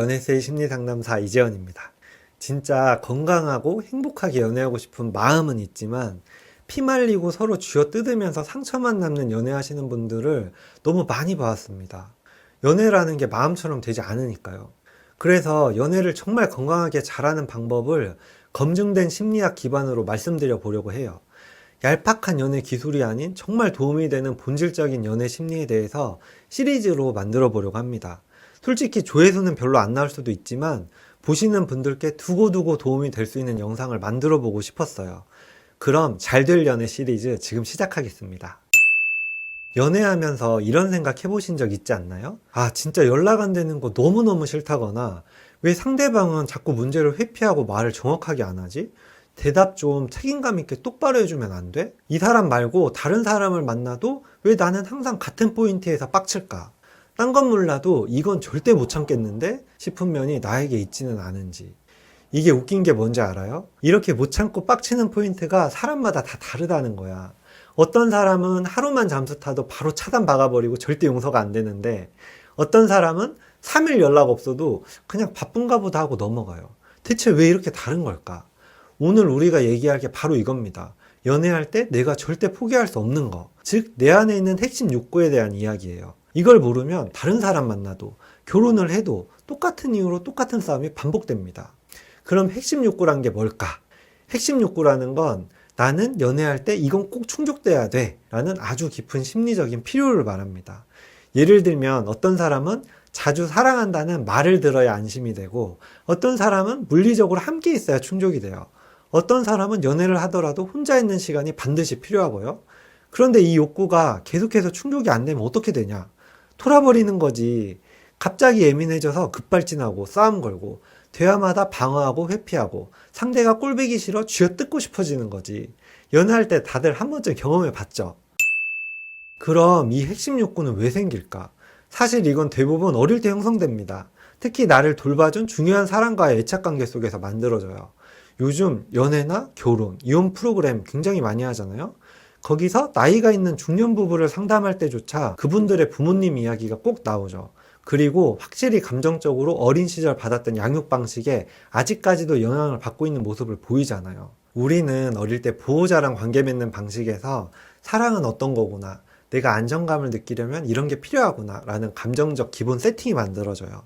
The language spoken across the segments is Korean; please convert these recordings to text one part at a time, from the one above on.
연애세이 심리상담사 이재현입니다. 진짜 건강하고 행복하게 연애하고 싶은 마음은 있지만 피말리고 서로 쥐어 뜯으면서 상처만 남는 연애하시는 분들을 너무 많이 봐왔습니다. 연애라는 게 마음처럼 되지 않으니까요. 그래서 연애를 정말 건강하게 잘하는 방법을 검증된 심리학 기반으로 말씀드려 보려고 해요. 얄팍한 연애 기술이 아닌 정말 도움이 되는 본질적인 연애 심리에 대해서 시리즈로 만들어 보려고 합니다. 솔직히 조회수는 별로 안 나올 수도 있지만 보시는 분들께 두고두고 도움이 될 수 있는 영상을 만들어 보고 싶었어요. 그럼 잘 될 연애 시리즈 지금 시작하겠습니다. 연애하면서 이런 생각 해보신 적 있지 않나요? 아, 진짜 연락 안 되는 거 너무너무 싫다거나 왜 상대방은 자꾸 문제를 회피하고 말을 정확하게 안 하지? 대답 좀 책임감 있게 똑바로 해주면 안 돼? 이 사람 말고 다른 사람을 만나도 왜 나는 항상 같은 포인트에서 빡칠까? 딴 건 몰라도 이건 절대 못 참겠는데 싶은 면이 나에게 있지는 않은지. 이게 웃긴 게 뭔지 알아요? 이렇게 못 참고 빡치는 포인트가 사람마다 다 다르다는 거야. 어떤 사람은 하루만 잠수 타도 바로 차단 박아버리고 절대 용서가 안 되는데 어떤 사람은 3일 연락 없어도 그냥 바쁜가 보다 하고 넘어가요. 대체 왜 이렇게 다른 걸까? 오늘 우리가 얘기할 게 바로 이겁니다. 연애할 때 내가 절대 포기할 수 없는 거. 즉, 내 안에 있는 핵심 욕구에 대한 이야기예요. 이걸 모르면 다른 사람 만나도 결혼을 해도 똑같은 이유로 똑같은 싸움이 반복됩니다. 그럼 핵심 욕구란 게 뭘까? 핵심 욕구라는 건 나는 연애할 때 이건 꼭 충족돼야 돼 라는 아주 깊은 심리적인 필요를 말합니다. 예를 들면 어떤 사람은 자주 사랑한다는 말을 들어야 안심이 되고 어떤 사람은 물리적으로 함께 있어야 충족이 돼요. 어떤 사람은 연애를 하더라도 혼자 있는 시간이 반드시 필요하고요. 그런데 이 욕구가 계속해서 충족이 안 되면 어떻게 되냐? 돌아버리는 거지. 갑자기 예민해져서 급발진하고 싸움 걸고 대화마다 방어하고 회피하고 상대가 꼴배기 싫어 쥐어뜯고 싶어지는 거지. 연애할 때 다들 한 번쯤 경험해 봤죠. 그럼 이 핵심 욕구는 왜 생길까? 사실 이건 대부분 어릴 때 형성됩니다. 특히 나를 돌봐준 중요한 사람과의 애착 관계 속에서 만들어져요. 요즘 연애나 결혼, 이혼 프로그램 굉장히 많이 하잖아요. 거기서 나이가 있는 중년 부부를 상담할 때조차 그분들의 부모님 이야기가 꼭 나오죠. 그리고 확실히 감정적으로 어린 시절 받았던 양육 방식에 아직까지도 영향을 받고 있는 모습을 보이잖아요. 우리는 어릴 때 보호자랑 관계 맺는 방식에서 사랑은 어떤 거구나, 내가 안정감을 느끼려면 이런 게 필요하구나 라는 감정적 기본 세팅이 만들어져요.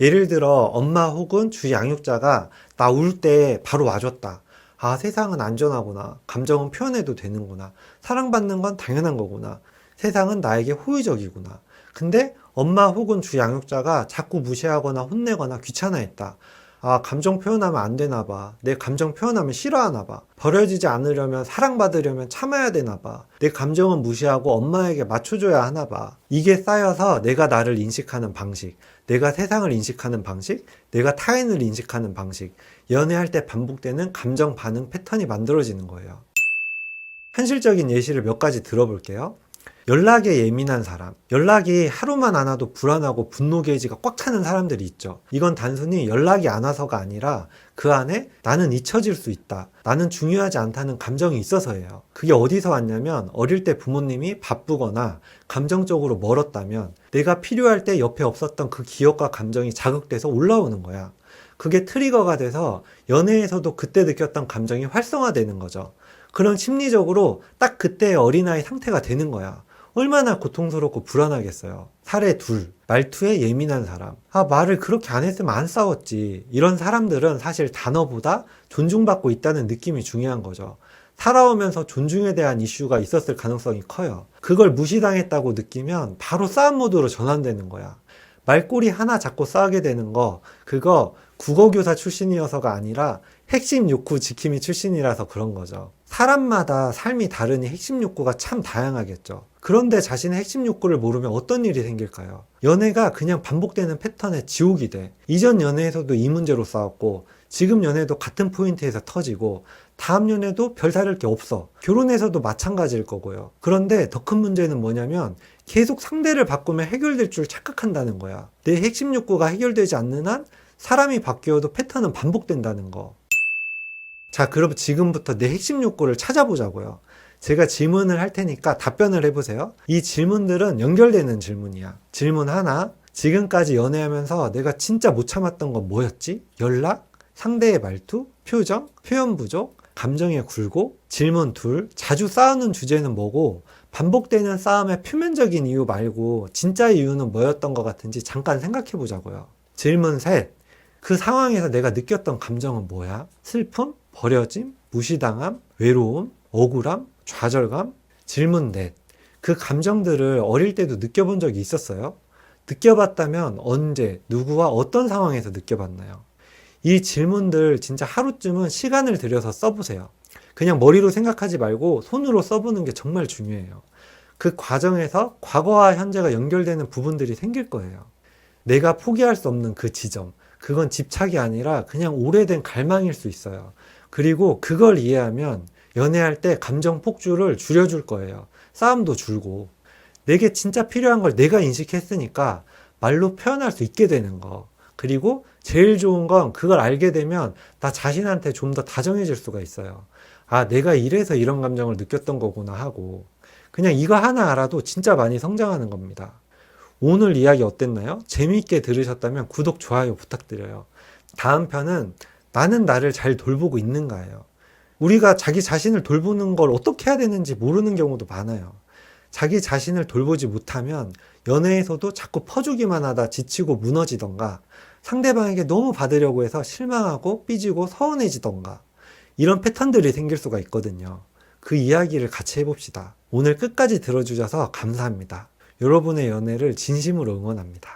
예를 들어 엄마 혹은 주 양육자가 나 울 때 바로 와줬다. 아, 세상은 안전하구나. 감정은 표현해도 되는구나. 사랑받는 건 당연한 거구나. 세상은 나에게 호의적이구나. 근데 엄마 혹은 주 양육자가 자꾸 무시하거나 혼내거나 귀찮아했다. 아, 감정 표현하면 안 되나 봐. 내 감정 표현하면 싫어하나 봐. 버려지지 않으려면 사랑받으려면 참아야 되나 봐. 내 감정은 무시하고 엄마에게 맞춰줘야 하나 봐. 이게 쌓여서 내가 나를 인식하는 방식, 내가 세상을 인식하는 방식, 내가 타인을 인식하는 방식, 연애할 때 반복되는 감정 반응 패턴이 만들어지는 거예요. 현실적인 예시를 몇 가지 들어볼게요. 연락에 예민한 사람, 연락이 하루만 안 와도 불안하고 분노 게이지가 꽉 차는 사람들이 있죠. 이건 단순히 연락이 안 와서가 아니라 그 안에 나는 잊혀질 수 있다. 나는 중요하지 않다는 감정이 있어서예요. 그게 어디서 왔냐면 어릴 때 부모님이 바쁘거나 감정적으로 멀었다면 내가 필요할 때 옆에 없었던 그 기억과 감정이 자극돼서 올라오는 거야. 그게 트리거가 돼서 연애에서도 그때 느꼈던 감정이 활성화되는 거죠. 그런 심리적으로 딱 그때의 어린아이 상태가 되는 거야. 얼마나 고통스럽고 불안하겠어요. 사례 둘, 말투에 예민한 사람. 아, 말을 그렇게 안 했으면 안 싸웠지. 이런 사람들은 사실 단어보다 존중받고 있다는 느낌이 중요한 거죠. 살아오면서 존중에 대한 이슈가 있었을 가능성이 커요. 그걸 무시당했다고 느끼면 바로 싸움 모드로 전환되는 거야. 말꼬리 하나 잡고 싸우게 되는 거, 그거 국어교사 출신이어서가 아니라 핵심 욕구 지킴이 출신이라서 그런 거죠. 사람마다 삶이 다르니 핵심 욕구가 참 다양하겠죠. 그런데 자신의 핵심 욕구를 모르면 어떤 일이 생길까요? 연애가 그냥 반복되는 패턴의 지옥이 돼. 이전 연애에서도 이 문제로 싸웠고, 지금 연애도 같은 포인트에서 터지고, 다음 연애도 별 다를 게 없어. 결혼에서도 마찬가지일 거고요. 그런데 더 큰 문제는 뭐냐면, 계속 상대를 바꾸면 해결될 줄 착각한다는 거야. 내 핵심 욕구가 해결되지 않는 한 사람이 바뀌어도 패턴은 반복된다는 거. 자, 그럼 지금부터 내 핵심 욕구를 찾아보자고요. 제가 질문을 할 테니까 답변을 해보세요. 이 질문들은 연결되는 질문이야. 질문 하나, 지금까지 연애하면서 내가 진짜 못 참았던 건 뭐였지? 연락? 상대의 말투? 표정? 표현 부족? 감정의 굴곡? 질문 둘? 자주 싸우는 주제는 뭐고? 반복되는 싸움의 표면적인 이유 말고 진짜 이유는 뭐였던 것 같은지 잠깐 생각해 보자고요. 질문 셋. 그 상황에서 내가 느꼈던 감정은 뭐야? 슬픔? 버려짐? 무시당함? 외로움? 억울함? 좌절감? 질문 넷. 그 감정들을 어릴 때도 느껴본 적이 있었어요? 느껴봤다면 언제, 누구와 어떤 상황에서 느껴봤나요? 이 질문들 진짜 하루쯤은 시간을 들여서 써보세요. 그냥 머리로 생각하지 말고 손으로 써보는 게 정말 중요해요. 그 과정에서 과거와 현재가 연결되는 부분들이 생길 거예요. 내가 포기할 수 없는 그 지점. 그건 집착이 아니라 그냥 오래된 갈망일 수 있어요. 그리고 그걸 이해하면 연애할 때 감정 폭주를 줄여줄 거예요. 싸움도 줄고. 내게 진짜 필요한 걸 내가 인식했으니까 말로 표현할 수 있게 되는 거. 그리고 제일 좋은 건 그걸 알게 되면 나 자신한테 좀 더 다정해질 수가 있어요. 아, 내가 이래서 이런 감정을 느꼈던 거구나 하고. 그냥 이거 하나 알아도 진짜 많이 성장하는 겁니다. 오늘 이야기 어땠나요? 재미있게 들으셨다면 구독, 좋아요 부탁드려요. 다음 편은 나는 나를 잘 돌보고 있는가예요. 우리가 자기 자신을 돌보는 걸 어떻게 해야 되는지 모르는 경우도 많아요. 자기 자신을 돌보지 못하면 연애에서도 자꾸 퍼주기만 하다 지치고 무너지던가 상대방에게 너무 받으려고 해서 실망하고 삐지고 서운해지던가 이런 패턴들이 생길 수가 있거든요. 그 이야기를 같이 해봅시다. 오늘 끝까지 들어주셔서 감사합니다. 여러분의 연애를 진심으로 응원합니다.